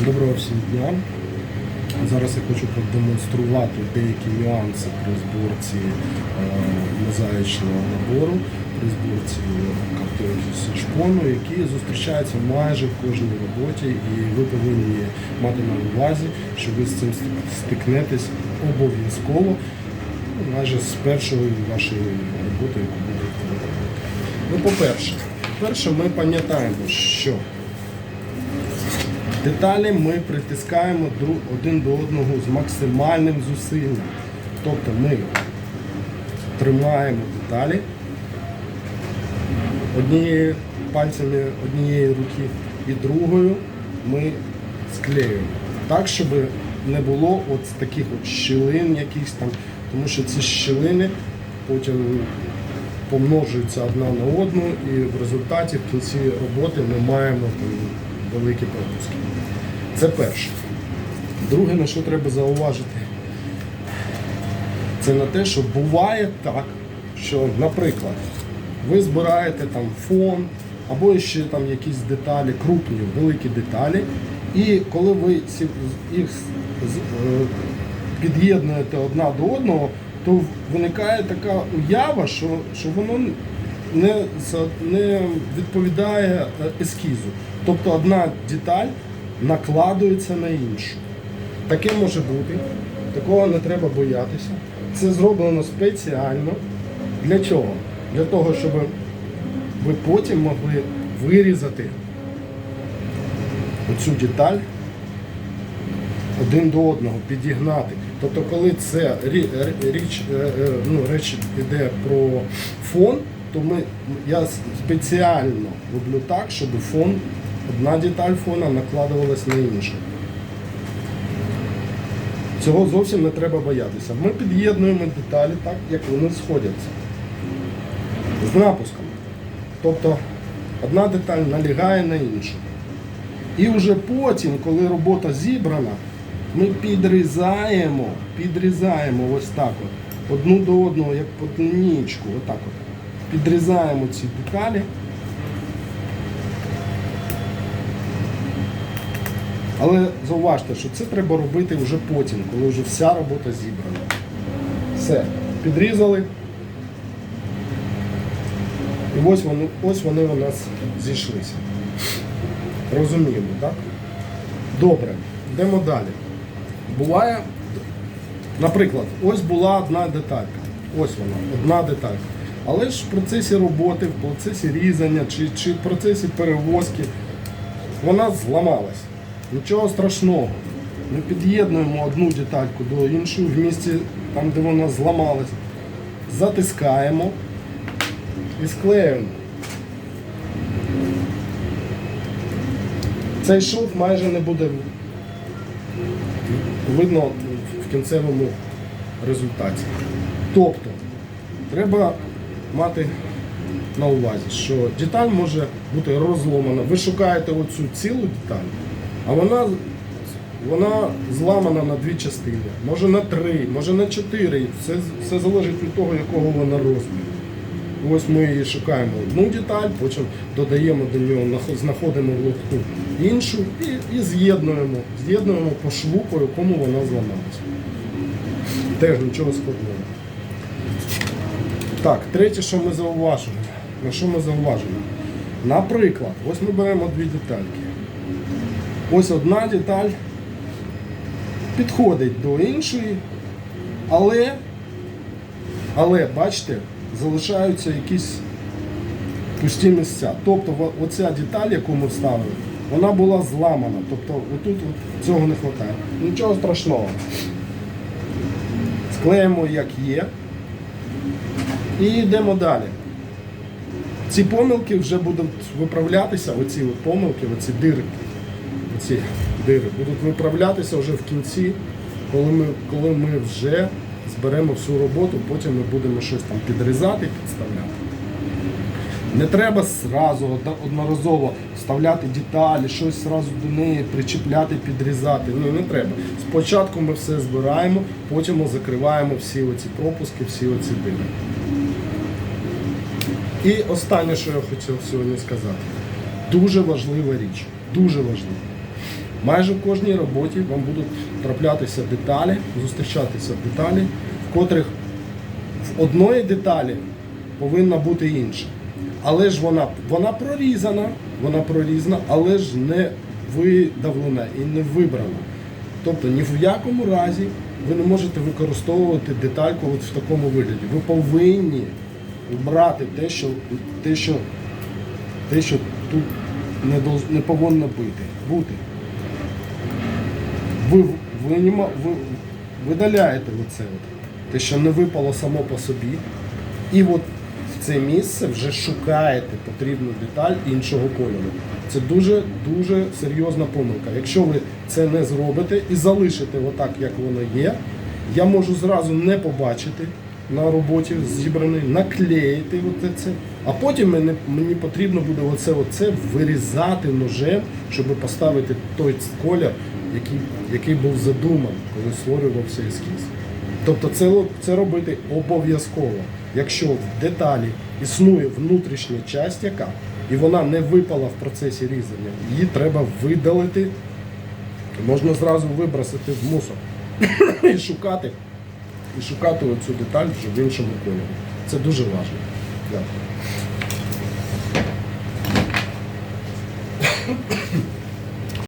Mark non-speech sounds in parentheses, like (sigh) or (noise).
Доброго всім дня. Зараз я хочу продемонструвати деякі нюанси при зборці е, мозаїчного набору, при зборці картинки з шпону, які зустрічаються майже в кожній роботі, і ви повинні мати на увазі, що ви з цим стикнетесь обов'язково ну, майже з першої вашої роботи, яку будете робити. Ну, по-перше, по-перше, ми пам'ятаємо, що Деталі ми притискаємо один до одного з максимальним зусиллям. Тобто ми тримаємо деталі однією пальцями однієї руки і другою ми склеюємо. Так, щоб не було от таких от щілин якихось там, тому що ці щілини потім помножуються одна на одну і в результаті в кінці роботи ми маємо великі пропуски. Це перше. Друге, на що треба зауважити, це на те, що буває так, що, наприклад, ви збираєте там фон або ще там якісь деталі, крупні, великі деталі, і коли ви їх е, під'єднуєте одна до одного, то виникає така уява, що, що воно не, не відповідає е, ескізу. Тобто одна деталь накладується на іншу. Таке може бути, такого не треба боятися. Це зроблено спеціально. Для чого? Для того, щоб ви потім могли вирізати оцю деталь один до одного, підігнати. Тобто, коли це річ, е, е, ну, реч йде про фон, то ми, я спеціально роблю так, щоб фон, одна деталь фона накладувалась на іншу. Цього зовсім не треба боятися. Ми під'єднуємо деталі так, як вони сходяться. З напусками. Тобто одна деталь налягає на іншу. І вже потім, коли робота зібрана, ми підрізаємо, підрізаємо ось так от, одну до одного, як по лінійку, отак от. Підрізаємо ці деталі. Але зауважте, що це треба робити вже потім, коли вже вся робота зібрана. Все, підрізали. І ось вони, ось вони у нас зійшлися. Розуміємо, так? Добре, йдемо далі. Буває, наприклад, ось була одна деталька. Ось вона, одна деталька. Але ж в процесі роботи, в процесі різання чи, чи в процесі перевозки вона зламалась. Нічого страшного. Ми під'єднуємо одну детальку до іншої в місці, там, де вона зламалась, затискаємо і склеюємо. Цей шов майже не буде видно в кінцевому результаті. Тобто, треба мати на увазі, що деталь може бути розломана. Ви шукаєте оцю цілу деталь, а вона, вона зламана на дві частини, може на три, може на чотири. Все, все залежить від того, якого вона розміру. Ось ми її шукаємо одну деталь, потім додаємо до нього, знаходимо в лотку іншу і, і з'єднуємо. З'єднуємо по шву, по якому вона зламалася. Теж нічого складного. Так, третє, що ми зауважуємо. На що ми зауважуємо? Наприклад, ось ми беремо дві детальки. Ось одна деталь підходить до іншої, але, але бачите, залишаються якісь пусті місця. Тобто оця деталь, яку ми вставили, вона була зламана. Тобто отут от цього не вистачає. Нічого страшного. Склеїмо як є. І йдемо далі. Ці помилки вже будуть виправлятися, оці от помилки, оці дирки, оці дири будуть виправлятися вже в кінці, коли ми, коли ми вже зберемо всю роботу, потім ми будемо щось там підрізати, підставляти. Не треба зразу одноразово вставляти деталі, щось зразу до неї причіпляти, підрізати. Ні, не треба. Спочатку ми все збираємо, потім ми закриваємо всі оці пропуски, всі оці дири. І останнє, що я хотів сьогодні сказати. Дуже важлива річ. Дуже важлива. Майже в кожній роботі вам будуть траплятися деталі, зустрічатися деталі, в котрих в одної деталі повинна бути інша. Але ж вона, вона прорізана, вона прорізана, але ж не видавлена і не вибрана. Тобто ні в якому разі ви не можете використовувати детальку от в такому вигляді. Ви повинні брати те, що, те, що, те, що тут не, не повинно бути. Ви, ви, ви видаляєте оце от, те, що не випало само по собі. І от в це місце вже шукаєте потрібну деталь іншого кольору. Це дуже дуже серйозна помилка. Якщо ви це не зробите і залишите отак, як воно є, я можу зразу не побачити на роботі зібраний, наклеїти оце це, а потім мені, мені потрібно буде оце, оце вирізати ножем, щоб поставити той колір, який, який був задуманий, коли створювався ескіз. Тобто це, це робити обов'язково. Якщо в деталі існує внутрішня часть, яка і вона не випала в процесі різання, її треба видалити, можна зразу вибросити в мусор (coughs) і шукати, і шукати оцю деталь вже в іншому кольорі. Це дуже важливо. Дякую.